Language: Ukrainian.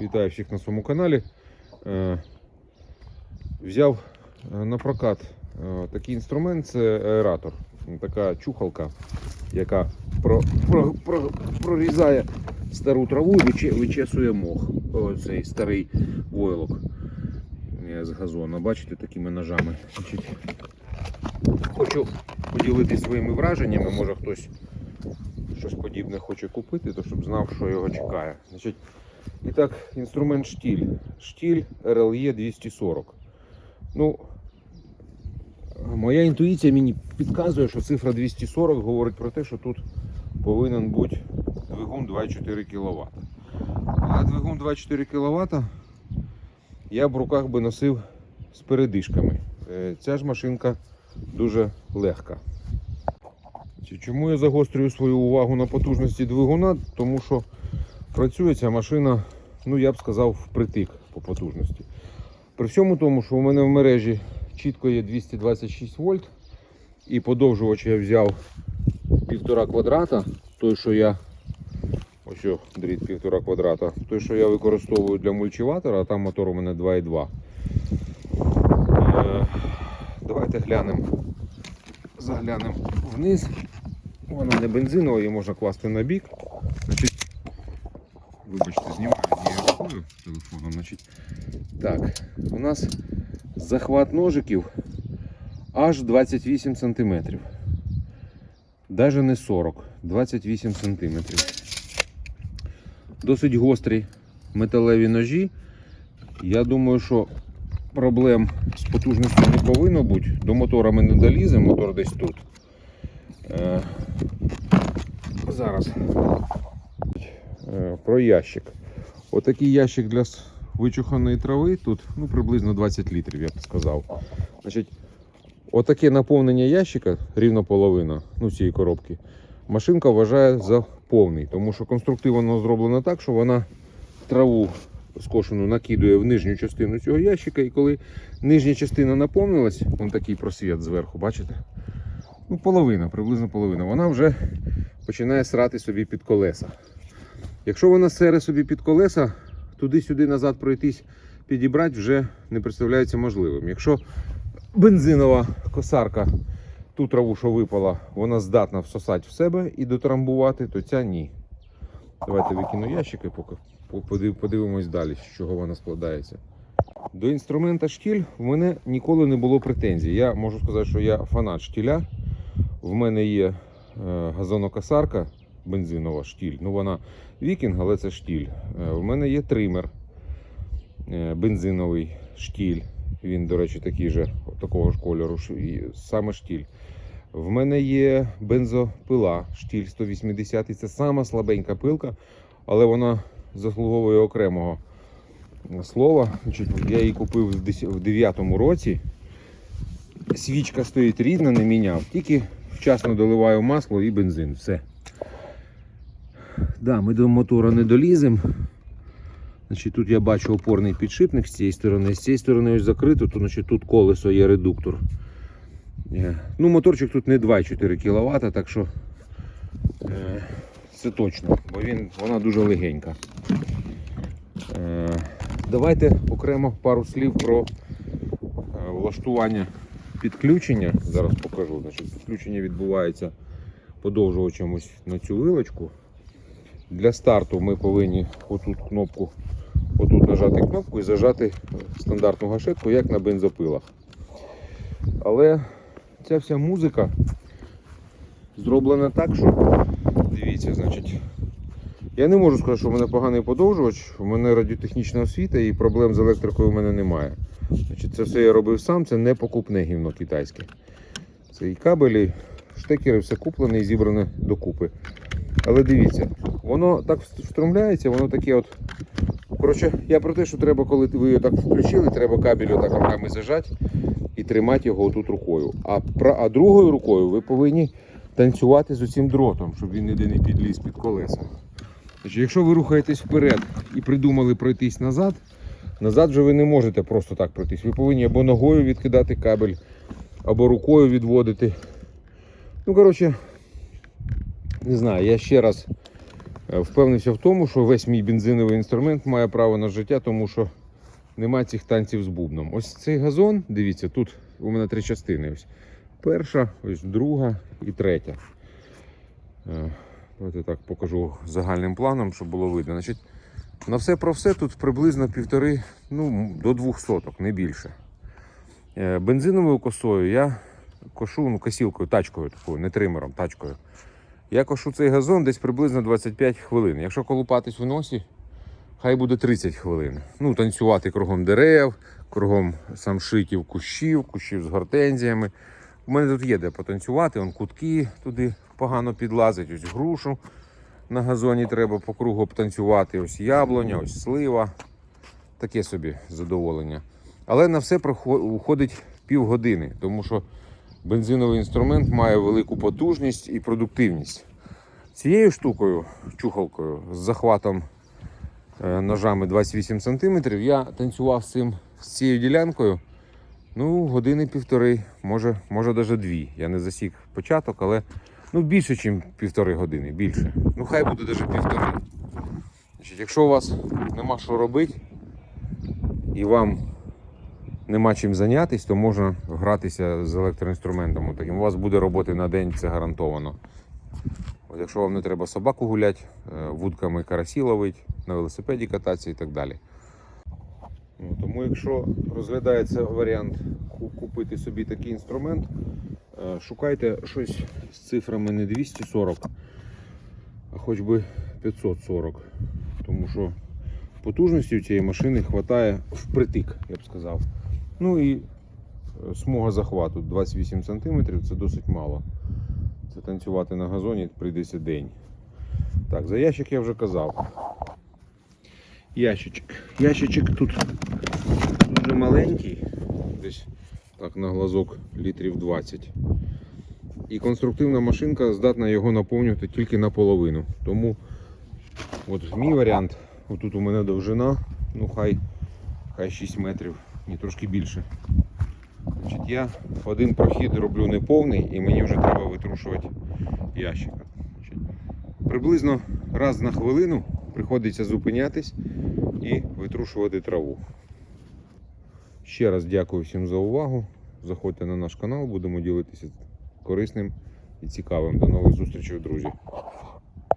Вітаю всіх на своєму каналі. Е, Взяв е, на прокат е, такий інструмент це аератор. Така чухалка, яка про, про, про, прорізає стару траву і вичесує мох. Оцей старий войлок з газону. Бачите, такими ножами. Хочу поділитися своїми враженнями. Може хтось щось подібне хоче купити, то щоб знав, що його чекає. Значить, і так, інструмент штіль. RLE 240. Ну, моя інтуїція мені підказує, що цифра 240 говорить про те, що тут повинен бути двигун 2,4 кВт. А двигун 2,4 кВт я б в руках би носив з передишками. Е, Ця ж машинка дуже легка. Чому я загострюю свою увагу на потужності двигуна? Тому що працює ця машина, ну я б сказав, впритик по потужності. При всьому тому, що у мене в мережі чітко є 226 вольт, і подовжувач я взяв півтора квадрата, той, що я. Ось дріт півтора квадрата. Той, що я використовую для мульчиватора, а там мотор у мене 2,2. Е, Давайте глянемо. Заглянемо вниз. Вона не бензинова, її можна класти на бік. Значить, вибачте, знімаю однією рукою телефоном. Значить, так, у нас захват ножиків аж 28 см. Даже не 40, 28 см. Досить гострі металеві ножі. Я думаю, що проблем з потужністю не повинно бути. До мотора ми не доліземо, мотор десь тут. Е, зараз про ящик. Отакий ящик для вичуханої трави. Тут ну, приблизно 20 літрів, я б сказав. Значить, отаке наповнення ящика, рівно половина ну, цієї коробки, машинка вважає за повний, тому що конструктивно зроблено так, що вона траву скошену накидує в нижню частину цього ящика, і коли нижня частина наповнилась, вон такий просвіт зверху, бачите? Ну, половина, приблизно половина. Вона вже починає срати собі під колеса. Якщо вона сере собі під колеса, туди-сюди назад пройтись, підібрати вже не представляється можливим. Якщо бензинова косарка, ту траву, що випала, вона здатна всосати в себе і дотрамбувати, то ця ні. Давайте викину ящики, поки подивимось далі, з чого вона складається. До інструмента штіль в мене ніколи не було претензій. Я можу сказати, що я фанат штіля. В мене є е, газонокосарка бензинова штіль. Ну вона вікінг, але це штіль. Е, в мене є тример е, бензиновий штіль. Він, до речі, такий же, такого ж кольору, саме штіль. В мене є бензопила штіль 180. Це сама слабенька пилка, але вона заслуговує окремого слова. Я її купив в дес- в 9 році. Свічка стоїть рідна, не міняв. Тільки вчасно доливаю масло і бензин. Все. Да, ми до мотора не доліземо. Значить, тут я бачу опорний підшипник з цієї сторони. З цієї сторони ось закрито, то значить, тут колесо є редуктор. Е, Ну, моторчик тут не 2,4 кВт, так що е, це точно, бо він, вона дуже легенька. Е, давайте окремо пару слів про влаштування підключення. Зараз покажу. Значить, підключення відбувається подовжувачем ось на цю вилочку. Для старту ми повинні отут кнопку, отут нажати кнопку і зажати стандартну гашетку, як на бензопилах. Але ця вся музика зроблена так, що дивіться, значить. Я не можу сказати, що в мене поганий подовжувач, у мене радіотехнічна освіта і проблем з електрикою в мене немає. Значить, це все я робив сам, це не покупне гівно китайське. Це і кабелі, штекери, все куплене і зібране докупи. Але дивіться, воно так встромляється, воно таке от. Коротше, я про те, що треба, коли ви його так включили, треба кабель отак руками зажати і тримати його отут рукою. А, а другою рукою ви повинні танцювати з усім дротом, щоб він ніде не підліз під колеса. Значить, якщо ви рухаєтесь вперед і придумали пройтись назад, назад вже ви не можете просто так пройтись. Ви повинні або ногою відкидати кабель, або рукою відводити. Ну, коротше, не знаю, я ще раз Впевнився в тому, що весь мій бензиновий інструмент має право на життя, тому що нема цих танців з бубном. Ось цей газон, дивіться, тут у мене три частини. Ось перша, ось друга і третя. Е, Давайте так покажу загальним планом, щоб було видно. Значить, на все про все тут приблизно півтори, ну, до двох соток, не більше. Е, Бензиновою косою я кошу ну, косілкою, тачкою такою, не тримером, тачкою. Я кошу цей газон десь приблизно 25 хвилин. Якщо колупатись в носі, хай буде 30 хвилин. Ну, танцювати кругом дерев, кругом самшитів, кущів, кущів з гортензіями. У мене тут є де потанцювати, он кутки туди погано підлазить, ось грушу на газоні треба по кругу обтанцювати, ось яблуня, ось слива. Таке собі задоволення. Але на все уходить півгодини, тому що бензиновий інструмент має велику потужність і продуктивність. Цією штукою, чухалкою з захватом е, ножами 28 см, я танцював з цим з цією ділянкою ну, години півтори, може, може навіть дві. Я не засік початок, але ну, більше, ніж півтори години. Більше. Ну, хай буде навіть півтори. Значить, якщо у вас нема що робити і вам нема чим зайнятися, то можна гратися з електроінструментом. Таким у вас буде роботи на день, це гарантовано. От якщо вам не треба собаку гуляти, е, вудками карасі ловити, на велосипеді кататися і так далі. Ну, тому якщо розглядається варіант купити собі такий інструмент, е, шукайте щось з цифрами не 240, а хоч би 540. Тому що потужності у цієї машини вистачає впритик, я б сказав. Ну і е, смуга захвату 28 см це досить мало. Це танцювати на газоні прийдеться день. Так, за ящик я вже казав. Ящичок. Ящичок тут дуже маленький, десь так на глазок літрів 20. І конструктивна машинка здатна його наповнювати тільки наполовину. Тому от мій варіант, отут у мене довжина, ну хай, хай 6 метрів, ні трошки більше. Значить, я один прохід роблю неповний і мені вже треба витрушувати ящика. Приблизно раз на хвилину приходиться зупинятись і витрушувати траву. Ще раз дякую всім за увагу. Заходьте на наш канал, будемо ділитися корисним і цікавим. До нових зустрічей, друзі.